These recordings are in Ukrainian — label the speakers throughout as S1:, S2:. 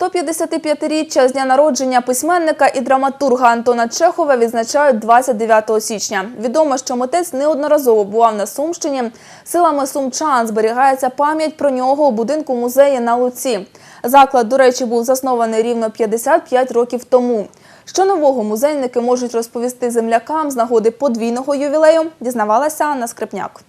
S1: 155-річчя з дня народження письменника і драматурга Антона Чехова відзначають 29 січня. Відомо, що митець неодноразово бував на Сумщині. Силами сумчан зберігається пам'ять про нього у будинку музею на Луці. Заклад, до речі, був заснований рівно 55 років тому. Що нового музейники можуть розповісти землякам з нагоди подвійного ювілею, дізнавалася Анна Скрипняк.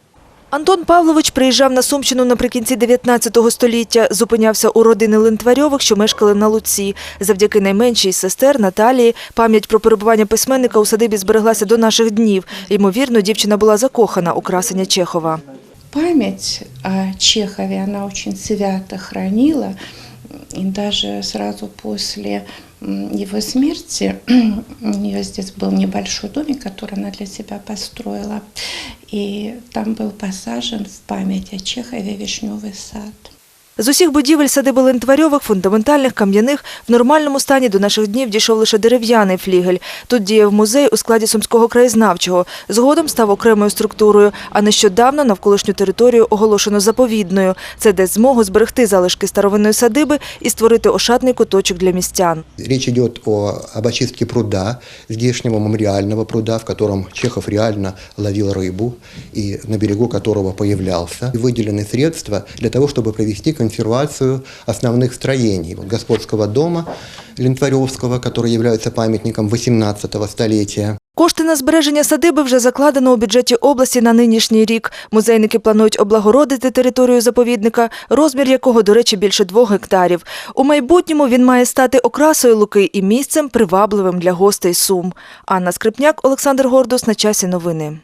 S2: Антон Павлович приїжджав на Сумщину наприкінці 19 століття. Зупинявся у родини Лентварьових, що мешкали на Луці. Завдяки найменшій сестер Наталії пам'ять про перебування письменника у садибі збереглася до наших днів. Ймовірно, дівчина була закохана у красення Чехова.
S3: память о Чехове она очень свято хранила. И даже сразу после его смерти у нее здесь был небольшой домик, который она для себя построила. И там был посажен в память о Чехове вишневый сад.
S2: З усіх будівель садиби Лентварьових, фундаментальних, кам'яних, в нормальному стані до наших днів дійшов лише дерев'яний флігель. Тут діяв музей у складі Сумського краєзнавчого. Згодом став окремою структурою, а нещодавно навколишню територію оголошено заповідною. Це дасть змогу зберегти залишки старовинної садиби і створити ошатний куточок для містян.
S4: Речь идет о, об очистке пруда, здешнего мемориального пруда, в котором Чехов реально ловил рыбу и на берегу которого появлялся. И выделены средства для того, чтобы провести консервацию основных строений вот, господского дома Лентваревского, который является памятником 18 столетия.
S2: Кошти на збереження садиби вже закладено у бюджеті області на нинішній рік. Музейники планують облагородити територію заповідника, розмір якого, до речі, більше двох гектарів. У майбутньому він має стати окрасою Луки і місцем привабливим для гостей Сум. Анна Скрипняк, Олександр Гордус. На часі новини.